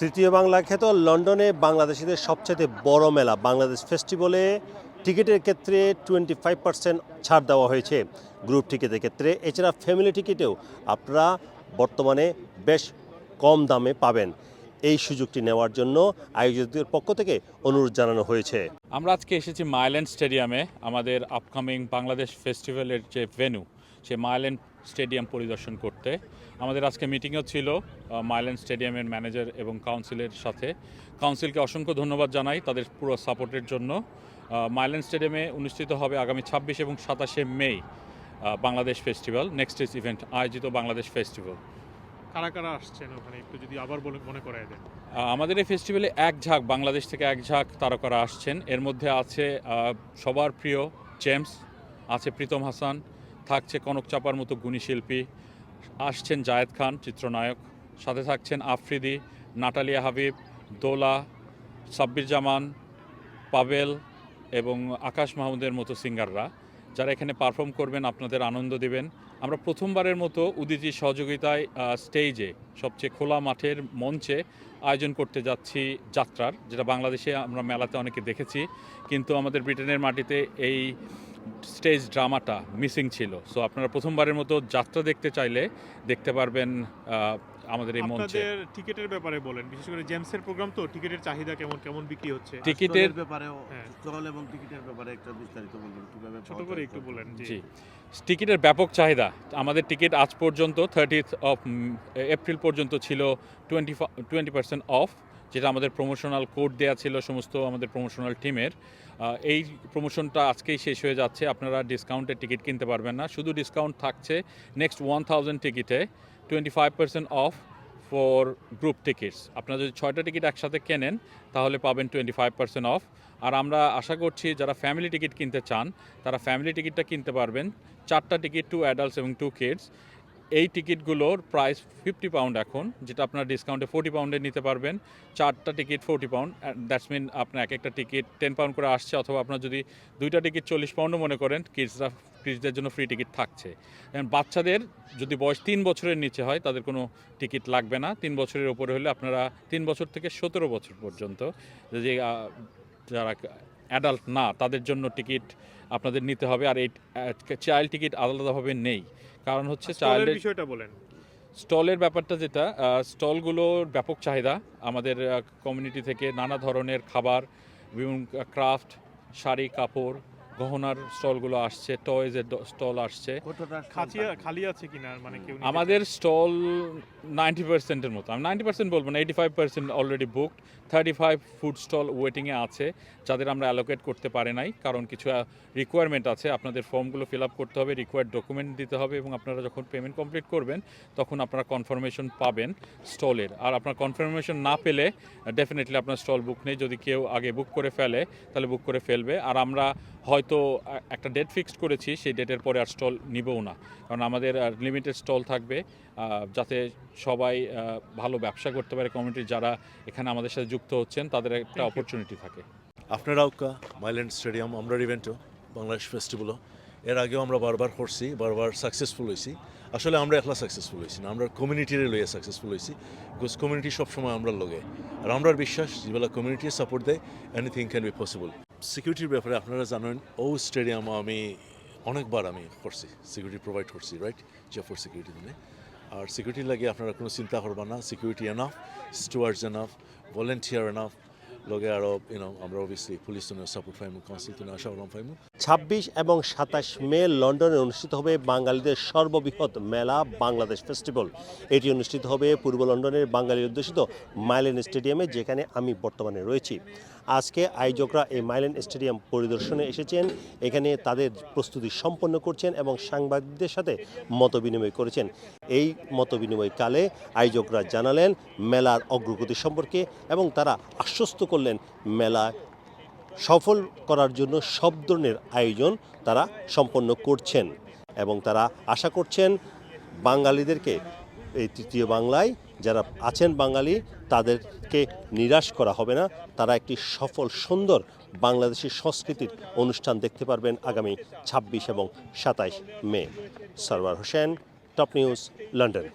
তৃতীয় বাংলা খ্যাত লন্ডনে বাংলাদেশিদের সবচেয়ে বড় মেলা, বাংলাদেশ ফেস্টিভ্যালে টিকিটের ক্ষেত্রে টোয়েন্টি ফাইভ পার্সেন্ট ছাড় দেওয়া হয়েছে। গ্রুপ টিকিটের ক্ষেত্রে, এছাড়া ফ্যামিলি টিকিটেও আপনারা বর্তমানে বেশ কম দামে পাবেন। এই সুযোগটি নেওয়ার জন্য আয়োজকদের পক্ষ থেকে অনুরোধ জানানো হয়েছে। আমরা আজকে এসেছি মাইল্যান্ড স্টেডিয়ামে, আমাদের আপকামিং বাংলাদেশ ফেস্টিভ্যালের যে ভেন্যু সে মাইল্যান্ড স্টেডিয়াম পরিদর্শন করতে। আমাদের আজকে মিটিংও ছিল মাইল্যান্ড স্টেডিয়ামের ম্যানেজার এবং কাউন্সিলের সাথে। কাউন্সিলকে অসংখ্য ধন্যবাদ জানাই তাদের পুরো সাপোর্টের জন্য। মাইল্যান্ড স্টেডিয়ামে অনুষ্ঠিত হবে আগামী ছাব্বিশ এবং সাতাশে May Bangladesh festival next is event আয়োজিত বাংলাদেশ ফেস্টিভ্যাল কারা কারা আসছেন ওখানে? একটু যদি আবার বলে মনে করায় দেন। আমাদের এই ফেস্টিভ্যালে এক ঝাঁক বাংলাদেশ থেকে এক ঝাঁক তারকারা আসছেন। এর মধ্যে আছে সবার প্রিয় জেমস আছে প্রীতম হাসান থাকছে কনক চাপার মতো গুণী শিল্পী আসছেন জায়েদ খান, চিত্রনায়ক। সাথে থাকছেন আফ্রিদি, নাটালিয়া হাবিব, দোলা সাব্বির জামান পাবেল এবং আকাশ মাহমুদের মতো সিঙ্গাররা। যারা এখানে পারফর্ম করবেন, আপনাদের আনন্দ দিবেন। আমরা প্রথমবারের মতো উদিতির সহযোগিতায় স্টেজে সবচেয়ে খোলা মাঠের মঞ্চে আয়োজন করতে যাচ্ছি যাত্রার, যেটা বাংলাদেশে আমরা মেলাতে অনেকে দেখেছি। কিন্তু আমাদের ব্রিটেনের মাটিতে এই স্টেজ ড্রামাটা মিসিং ছিল। সো আপনারা প্রথমবারের মতো যাত্রা দেখতে চাইলে দেখতে পারবেন আমাদের এই মঞ্চে। টিকিটের ব্যাপারে বলেন বিশেষ করে জেমসের প্রোগ্রাম তো টিকিটের চাহিদা কেমন কেমন বিক্রি হচ্ছে? টিকিটের- হ্যাঁ। স্টল এবং টিকিটের ব্যাপারে একটা বিস্তারিত বলবেন কীভাবে ছোট করে একটু বলেন জি। টিকিটের ব্যাপক চাহিদা। আমাদের টিকিট আজ পর্যন্ত থার্টিথ অফ এপ্রিল পর্যন্ত ছিল টোয়েন্টি টোয়েন্টি পার্সেন্ট অফ যেটা আমাদের প্রমোশনাল কোড দেওয়া ছিল, সমস্ত আমাদের প্রমোশনাল টিমের এই প্রমোশনটা আজকেই শেষ হয়ে যাচ্ছে। আপনারা ডিসকাউন্টের টিকিট কিনতে পারবেন না। শুধু ডিসকাউন্ট থাকছে নেক্সট ওয়ান থাউজেন্ড টিকিটে twenty five percent off for group tickets আপনারা যদি ছয়টা টিকিট একসাথে কেনেন, তাহলে পাবেন টোয়েন্টি ফাইভ পার্সেন্ট অফ আর আমরা আশা করছি, যারা ফ্যামিলি টিকিট কিনতে চান, তারা ফ্যামিলি টিকিটটা কিনতে পারবেন। চারটা টিকিট টু অ্যাডাল্টস এবং টু কিডস এই টিকিটগুলোর প্রাইস ফিফটি পাউন্ড এখন, যেটা আপনার ডিসকাউন্টে ফোর্টি পাউন্ডে নিতে পারবেন। চারটা ticket forty pound that's mean আপনার এক একটা টিকিট টেন পাউন্ড করে আসছে, অথবা আপনার যদি দুইটা টিকিট চল্লিশ পাউন্ডও মনে করেন কিডসরা কিডসদের জন্য ফ্রি টিকিট থাকছে। বাচ্চাদের যদি বয়স তিন বছরের নিচে হয়, তাদের কোনো টিকিট লাগবে না। তিন বছরের ওপরে হলে আপনারা তিন বছর থেকে সতেরো বছর পর্যন্ত, যে যারা অ্যাডাল্ট না তাদের জন্য টিকিট আপনাদের নিতে হবে। আর এই চাইল্ড টিকিট আলাদাভাবে নেই। কারণ হচ্ছে চাইল্ডের বিষয়টা বলেন। স্টলের ব্যাপারটা যেটা স্টলগুলোর ব্যাপক চাহিদা। আমাদের কমিউনিটি থেকে নানা ধরনের খাবার বিভিন্ন ক্রাফট শাড়ি কাপড় গহনার স্টলগুলো আসছে টয়েজের স্টল আসছে? খালি আছে কিনা মানে কেউ আমাদের স্টল নাইনটি পার্সেন্টের মতো। আমি নাইনটি পার্সেন্ট বলব না eighty five percent already booked thirty five food stall ওয়েটিংয়ে আছে যাদের আমরা অ্যালোকেট করতে পারি নাই কারণ কিছু রিকোয়ারমেন্ট আছে। আপনাদের ফর্মগুলো ফিল আপ করতে হবে রিকোয়ার্ড ডকুমেন্ট দিতে হবে এবং আপনারা যখন পেমেন্ট কমপ্লিট করবেন তখন আপনারা কনফার্মেশন পাবেন স্টলের আর আপনার কনফার্মেশন না পেলে ডেফিনেটলি আপনার স্টল বুক নেই। যদি কেউ আগে বুক করে ফেলে তাহলে বুক করে ফেলবে। আর আমরা হয়তো একটা ডেট ফিক্সড করেছি সেই ডেটের পরে আর স্টল নিবও না। কারণ আমাদের লিমিটেড স্টল থাকবে যাতে সবাই ভালো ব্যবসা করতে পারে। কমিউনিটির যারা এখানে আমাদের সাথে যুক্ত হচ্ছেন তাদের একটা অপরচুনিটি থাকে। আপনারাও কা মাইল্যান্ড স্টেডিয়াম আমরা ইভেন্টও বাংলাদেশ ফেস্টিভ্যালও এর আগেও আমরা বারবার করছি বারবার সাকসেসফুল হয়েছি। আসলে আমরা একলা সাকসেসফুল হয়েছি না আমরা কমিউনিটিরে লইয়া সাকসেসফুল হয়েছি। বিকজ কমিউনিটি সবসময় আমরা লগে। আর আমরা বিশ্বাস যেবেলা কমিউনিটি সাপোর্ট দেয় এনিথিং ক্যান বি পসিবল সিকিউরিটির ব্যাপারে আপনারা জানেন, ও স্টেডিয়াম আমি অনেকবার আমি করছি সিকিউরিটি প্রোভাইড করছি রাইট জয়পুর সিকিউরিটি দিনে আর সিকিউরিটি লাগে আপনারা কোনো চিন্তা করবেন না security enough stewards enough volunteer enough লগে আমরা পুলিশ সাপোর্ট আশা ছাব্বিশ এবং সাতাশ মে লন্ডনে অনুষ্ঠিত হবে বাঙালিদের সর্ববৃহৎ মেলা, বাংলাদেশ ফেস্টিভ্যাল এটি অনুষ্ঠিত হবে পূর্ব লন্ডনের বাঙালি অধ্যুষিত মাইলেন স্টেডিয়ামে, যেখানে আমি বর্তমানে রয়েছি। আজকে আয়োজকরা এই মাইলেন স্টেডিয়াম পরিদর্শনে এসেছেন। এখানে তাদের প্রস্তুতি সম্পন্ন করছেন এবং সাংবাদিকদের সাথে মতবিনিময় করেছেন। এই মতবিনিময়কালে আয়োজকরা জানালেন, মেলার অগ্রগতি সম্পর্কে এবং তারা আশ্বস্ত করলেন মেলা সফল করার জন্য সব ধরনের আয়োজন তারা সম্পন্ন করছেন এবং তারা আশা করছেন বাঙালিদেরকে, এই তৃতীয় বাংলায় যারা আছেন বাঙালি, তাদেরকে নিরাশ করা হবে না। তারা একটি সফল, সুন্দর বাংলাদেশের সংস্কৃতির অনুষ্ঠান দেখতে পারবেন আগামী ছাব্বিশ এবং সাতাইশ May. Sarwar Hossain, top news, London.